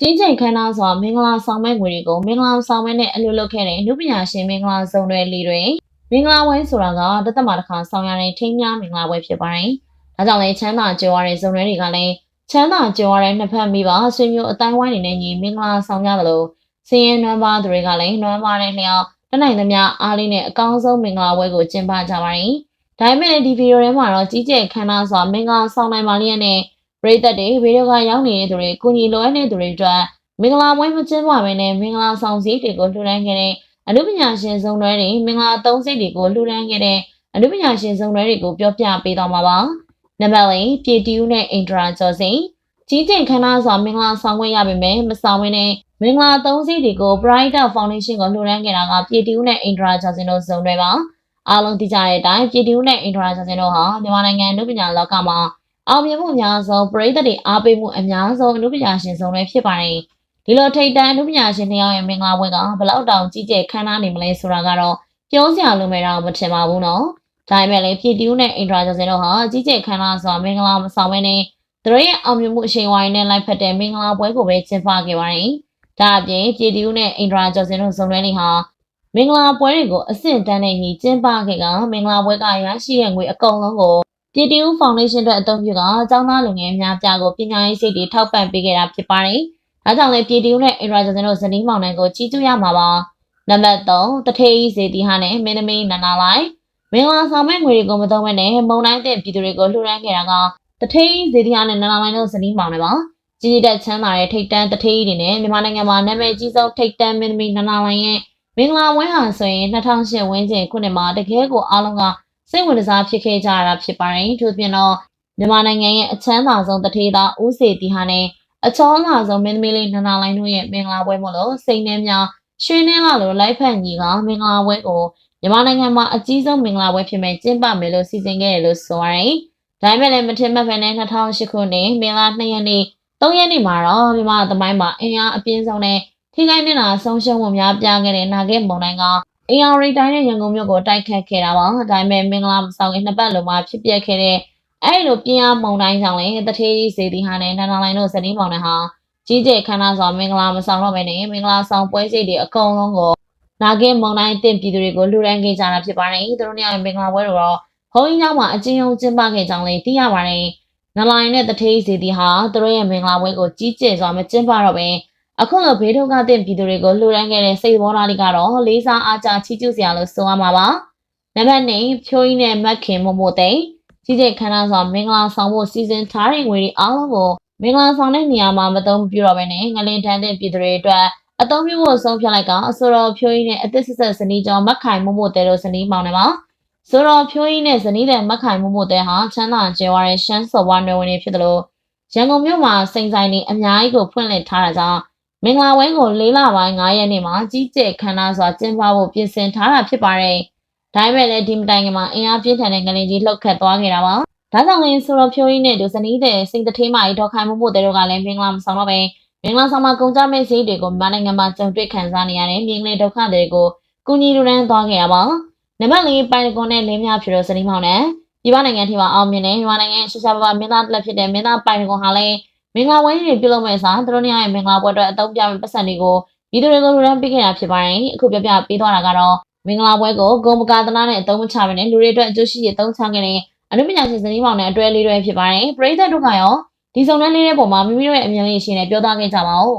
ကြီးကျယ်ခမ်းနားစွာမင်္ဂလာဆောင်မဲ့ငွေတွေကိုမင်္ဂလာဆောင်မဲ့နဲ့အလှလုပ်ခဲ့တဲ့လူပညာရှင်မင်္ဂလာဆောင်တွေလီတွေမင်္ဂလာပွဲဆိုတာကတသက်မှာတစ်ခါဆောင်ရတဲ့ထိမ်းများမင်္ဂလာပွဲဖြစ်ပါတယ်။ဒါကြောင့်လည်းချမ်းသာကြွယ်ဝတဲ့ဇုံတွေကလည်းချမ်းသာကြွယ်ဝတဲ့နှစ်ဖက်မိဘဆွေမျိုးအတိုင်းဝိုင်းနေနဲ့ညီမင်္ဂလာဆောင်ကြသလိုစည်ရင်နွမ်းပါသူတွေကလည်းနွမ်းပါတဲ့လျောက်တနိုင်သမျှအားလေးနဲ့အကောင်းဆုံးမင်္ဂလာပွဲကိုကျင်းပကြပါတယ်။ဒါပေမဲ့ဒီဗီဒီယိုထဲမှာတော့ကြီးကျယ်ခမ်းနားစွာမင်္ဂလာဆောင်နိုင်ပါလျက်နဲ့ ပရိသတ်တွေဗီဒီယိုကရောက်နေတဲ့သူတွေကုညီလိုအပ်တဲ့သူတွေအတွက်မင်္ဂလာပွဲမကျင်းပဘဲနဲ့မင်္ဂလာဆောင်စည်းတွေကိုလှူဒန်းခဲ့တဲ့အနုပညာရှင်စုံတွဲတွေမင်္ဂလာသုံးစိတ်တွေကိုလှူဒန်းခဲ့တဲ့အနုပညာရှင်စုံတွဲတွေကိုပြောပြပေးသွားမှာပါ။နံပါတ်၄ပြည်တီဦးနဲ့အင်ဒရာကျော်စိန်ကြီးကျယ်ခမ်းနားစွာမင်္ဂလာဆောင်ခွင့်ရပေမဲ့မဆောင်ဘဲနဲ့မင်္ဂလာသုံးစိတ်တွေကို Brighter Foundation ကိုလှူဒန်းခဲ့တာကပြည်တီဦးနဲ့အင်ဒရာကျော်စိန်တို့စုံတွဲပါ။အားလုံးသိကြတဲ့အတိုင်းပြည်တီဦးနဲ့အင်ဒရာကျော်စိန်တို့ဟာမြန်မာနိုင်ငံအနုပညာလောကမှာ အောင်မြင်မှုအများဆုံးပရိသတ်တွေအားပေးမှုအများဆုံးအနုပညာရှင်စုံတွဲဖြစ်ပါတယ်။ဒီလိုထိတ်တန့်အမှုပညာရှင်နှစ်ယောက်ရဲ့မင်္ဂလာပွဲကဘလောက်တောင်ကြီးကျယ်ခမ်းနားနေမလဲဆိုတာကတော့ပြောစရာလိုမယ်တော့မထင်ပါဘူးနော်ဒါပေမဲ့လည်းပြည်တီဦးနဲ့အင်ဒရာကျော်စင်တို့ဟာကြီးကျယ်ခမ်းနားစွာမင်္ဂလာမဆောင်ဘဲနဲ့သူတို့ရဲ့အောင်မြင်မှုအရှိန်ဝိုင်းနဲ့လိုက်ဖက်တဲ့မင်္ဂလာပွဲကိုပဲကျင်းပခဲ့ပါတယ်ဒါအပြင်ပြည်တီဦးနဲ့အင်ဒရာကျော်စင်တို့စုံတွဲနေဟာမင်္ဂလာပွဲတွေကိုအဆင့်တန်းနဲ့ညီကျင်းပခဲ့ကမင်္ဂလာပွဲကရရှိတဲ့ငွေအကုန်လုံးကို ပြည်တီဦးဖောင်ဒေးရှင်းအတွက်အသုံးပြုကကျောင်းသားလူငယ်များပြားကိုပညာရေးစိတ်တွေထောက်ပံ့ပေးခဲ့တာဖြစ်ပါတယ်။ဒါကြောင့်လည်းပြည်တီဦးနဲ့အင်ရာဂျန်စင်တို့ဇနီးမောင်နှံကိုကြီးကျူးရမှာပါနံပါတ်3တထေးကြီးဇေတီဟာနဲ့မင်းသမီးနန္နာလိုက်မင်္ဂလာဆောင်မဲ့ငွေတွေကိုမသုံးဘဲနဲ့မုံတိုင်းတဲ့ပြည်သူတွေကိုလှူဒန်းခဲ့တာကတထေးကြီးဇေတီဟာနဲ့နန္နာလိုက်တို့ဇနီးမောင်နှံပါကြီးကြီးတက်ချမ်းသာတဲ့ထိတ်တန်းတထေးကြီးတွေနဲ့မြန်မာနိုင်ငံမှာနာမည်ကြီးဆုံးထိတ်တန်းမင်းသမီးနန္နာလိုက်ရဲ့မင်္ဂလာဝင်းဟာဆိုရင်2008ဝန်းကျင်ခုနှစ်မှာတကယ်ကိုအားလုံးက စိတ်ဝင်စားဖြစ်ခဲ့ကြရတာဖြစ်ပါတယ်။ထို့ပြင်တော့မြန်မာနိုင်ငံရဲ့အချမ်းသာဆုံးတထေးသားဦးစေတီဟာနဲ့အချောလာဆုံးမင်းသမီးလေးနနာလိုင်းတို့ရဲ့မင်္ဂလာပွဲမို့လို့စိန်နှင်းများရွှေနှင်းလာလိုလိုက်ဖက်ညီကမင်္ဂလာပွဲကိုမြန်မာနိုင်ငံမှာအကြီးဆုံးမင်္ဂလာပွဲဖြစ်မဲ့ကျင်းပမယ်လို့စီစဉ်ခဲ့တယ်လို့ဆိုရတယ်။ဒါပေမဲ့လည်းမထင်မှတ်ဖက်နဲ့2008ခုနှစ်မင်္ဂလာ2ရက်နေ့3ရက်နေ့မှာတော့မြန်မာသမိုင်းမှာအင်အားအပြင်းဆုံးနဲ့ထိခိုက်နေတာဆုံးရှုံးမှုများပြားခဲ့တဲ့နာဂက်မုံတိုင်းက အင်အားရီတိုင်းနဲ့ရန်ကုန်မြို့ကိုတိုက်ခတ်ခဲ့တာပါ။ဒါပေမဲ့မင်္ဂလာဆောင်ရင်နှစ်ပတ်လုံးမှာဖြစ်ပျက်ခဲ့တဲ့အဲ့လိုပြင်းအားမုံတိုင်းကြောင့်လည်းတထေးကြီးစေတီဟာနဲ့နန္ဒလိုင်းတို့ဇနီးမောင်နှံဟာကြီးကျယ်ခမ်းနားစွာမင်္ဂလာမဆောင်တော့ဘဲနဲ့မင်္ဂလာဆောင်ပွဲစိတ်တွေအကုန်လုံးကိုနာဂင်မုံတိုင်းအသင့်ပြည်သူတွေကိုလှူဒန်းခဲ့ကြတာဖြစ်ပါတယ်။သူတို့နှစ်ယောက်ရဲ့မင်္ဂလာပွဲတော်တော့ဘုန်းကြီးကျောင်းမှာအကျဉ်းအောင်ကျင်းပခဲ့ကြောင်းလည်းသိရပါတယ်။နလိုင်းနဲ့တထေးစီတီဟာသူတို့ရဲ့မင်္ဂလာပွဲကိုကြီးကျယ်စွာမကျင်းပတော့ဘဲ အခုလိုဘေးဒုက္ခသင့်ပြည်သူတွေကိုလှူဒန်းခဲ့တဲ့စိတ်ဘောဓာလေးကတော့လေးစားအားကြချီးကျူးစရာလို့ဆိုရမှာပါ။နံပါတ်2ဖြိုးကြီးနဲ့မက်ခင်မမို့တဲ့ကြီးကျယ်ခမ်းနားစွာမင်္ဂလာဆောင်ဖို့စီစဉ်ထားတဲ့ငွေတွေအားလုံးကိုမင်္ဂလာဆောင်တဲ့နေရာမှာမသုံးပြတော့ဘဲနဲ့ငလင်တန်းတဲ့ပြည်သူတွေအတွက်အသုံးပြုဖို့ဆုံးဖြတ်လိုက်ကအဆိုတော်ဖြိုးကြီးနဲ့အသစ်ဆက်ဆက်ဇနီးကျော်မက်ခိုင်မို့မို့တဲတို့ဇနီးမောင်နှမဆိုတော်ဖြိုးကြီးနဲ့ဇနီးတဲ့မက်ခိုင်မို့မို့တဲဟာချမ်းသာကြွယ်ဝတဲ့ရှမ်းစော်ဘွားနယ်ဝင်တွေဖြစ်တယ်လို့ရန်ကုန်မြို့မှာစိန်ဆိုင်တွေအများကြီးကိုဖွင့်လှစ်ထားတာကြောင့် မင်္ဂလာဝဲကို၄လပိုင်း9ရက်နေ့မှာကြီးကျယ်ခမ်းနားစွာကျင်းပဖို့ပြင်ဆင်ထားတာဖြစ်ပါတယ်။ဒါပေမဲ့လည်းဒီမတိုင်ခင်မှာအင်အားပြင်းထန်တဲ့ငလင်ကြီးလှုပ်ခတ်သွားခဲ့တာပါဒါကြောင့်လည်းဆိုတော့ဖြိုးရင်းနဲ့ဒုစနီးတဲ့စိတ်တထေးမကြီးဒေါက်ခိုင်မှုဖို့တဲ့တို့ကလည်းမင်္ဂလာမဆောင်တော့ပဲမင်္ဂလာဆောင်မှာကုန်ကြမဲ့ဈေးတွေကိုမြန်မာနိုင်ငံမှာကြုံတွေ့ခံစားနေရတဲ့မြင်းလေဒုက္ခတွေကိုကုညီလူရန်သွားခဲ့ရပါနံပါတ်၄ပိုင်ကွန်နဲ့လင်းမြဖြူတို့စနီးမောင်နဲ့ပြည်ပနိုင်ငံထိမှာအောင်မြင်တဲ့မြန်မာနိုင်ငံရှရှာပါမင်းသားတစ်လက်ဖြစ်တဲ့မင်းသားပိုင်ကွန်ဟာလည်း မင်္ဂလာဝင်းတွေပြုလုပ်မဲ့အစားသူတို့ရဲ့မင်္ဂလာပွဲအတွက်အသုံးပြမဲ့ပတ်စံတွေကိုပြည်သူတွေကိုလူရန်ပေးခဲ့တာဖြစ်ပါတယ်အခုပြပြပေးသွားတာကတော့မင်္ဂလာပွဲကိုဂုံပကာသနာနဲ့အသုံးမချဘဲနဲ့လူတွေအတွက်အကျိုးရှိရအသုံးချခဲ့တဲ့အနုပညာရှင်ဇနီးမောင်နဲ့အတွဲလေးတွေဖြစ်ပါတယ်ပရိသတ်တို့ကရောဒီစုံတွဲလေးတဲ့ပုံမှာမိမိတို့ရဲ့အမြင်လေးရှင်းနဲ့ပြောသားခဲ့ကြပါဦး